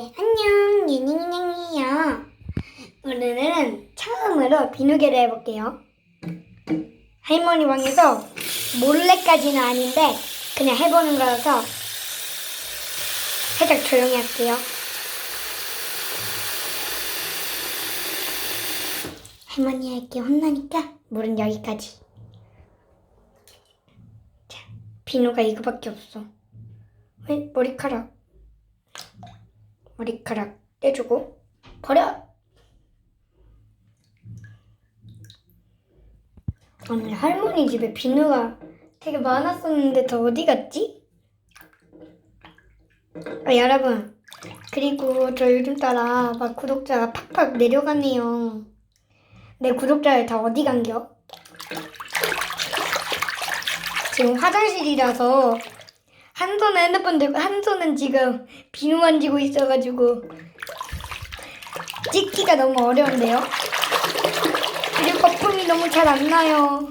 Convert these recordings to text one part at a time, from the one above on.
안녕, 니닝닝이요. 오늘은 처음으로 비누개를 해볼게요. 할머니 방에서 몰래까지는 아닌데 그냥 해보는 거라서 살짝 조용히 할게요. 할머니에게 혼나니까 물은 여기까지. 자, 비누가 이거밖에 없어. 왜 머리카락? 머리카락 떼주고 버려. 오늘 할머니 집에 비누가 되게 많았었는데 더 어디 갔지? 아, 여러분 그리고 저 요즘 따라 막 구독자가 팍팍 내려가네요. 내 구독자들 다 어디 간겨? 지금 화장실이라서 한 손은 핸드폰 들고 한 손은 지금 비누 만지고 있어가지고 찍기가 너무 어려운데요. 그리고 거품이 너무 잘 안 나요.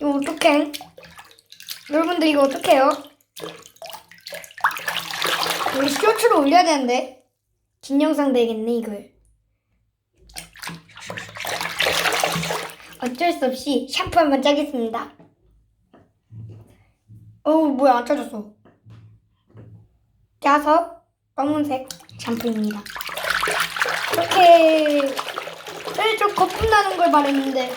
이거 어떡해? 여러분들 이거 어떡해요? 우리 쇼츠로 올려야 되는데 긴 영상 되겠네 이걸. 어쩔 수 없이 샴푸 한번 짜겠습니다. 어우 뭐야 안 짜졌어. 짜서 검은색 샴푸입니다. 이렇게 좀 거품 나는 걸 말했는데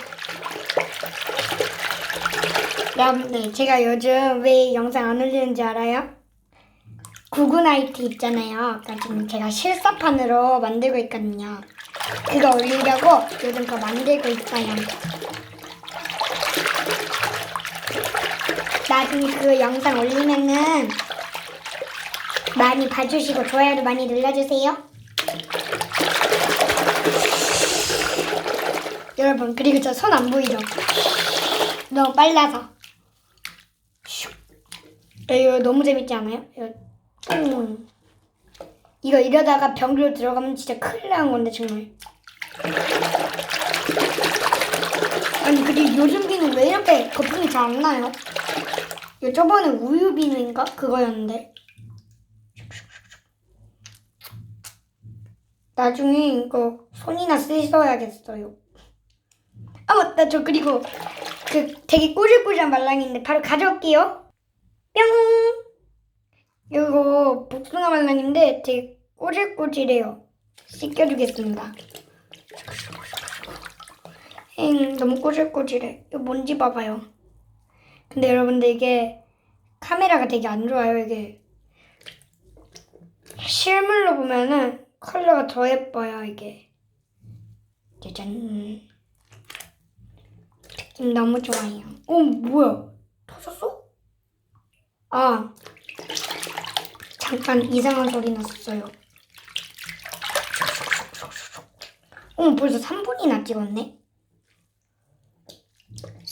여러분들 제가 요즘 왜 영상 안 올리는지 알아요? 구근아이트 있잖아요. 그러니까 지금 제가 실사판으로 만들고 있거든요. 그거 올리려고 요즘 그거 만들고 있어요. 나중에 그 영상 올리면은 많이 봐주시고 좋아요도 많이 눌러주세요. 여러분 그리고 저 손 안 보이죠? 너무 빨라서. 슉. 이거 너무 재밌지 않아요? 이거, 음. 이거 이러다가 병으로 들어가면 진짜 큰일 나는 건데 정말. 아니 그리고 요즘 비는 왜 이렇게 거품이 잘 안 나요? 이거 저번에 우유 비누인가? 그거였는데. 나중에 이거 손이나 쓰셔야겠어요. 아 맞다 저 그리고 그 되게 꼬질꼬질한 말랑인데 바로 가져올게요. 뿅. 이거 복숭아 말랑인데 되게 꼬질꼬질해요. 씻겨주겠습니다. 엥 너무 꼬질꼬질해. 이거 뭔지 봐봐요. 근데 여러분들 이게 카메라가 되게 안 좋아요 이게. 실물로 보면은 컬러가 더 예뻐요 이게. 짜잔. 느낌 너무 좋아요. 어 뭐야? 터졌어? 아 잠깐 이상한 소리 났어요. 어 벌써 3분이나 찍었네.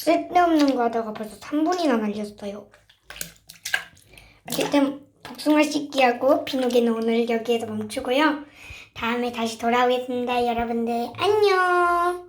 쓸데없는 거 하다가 벌써 3분이나 날렸어요. 어쨌든 복숭아 씻기하고 비누개는 오늘 여기에서 멈추고요. 다음에 다시 돌아오겠습니다. 여러분들 안녕.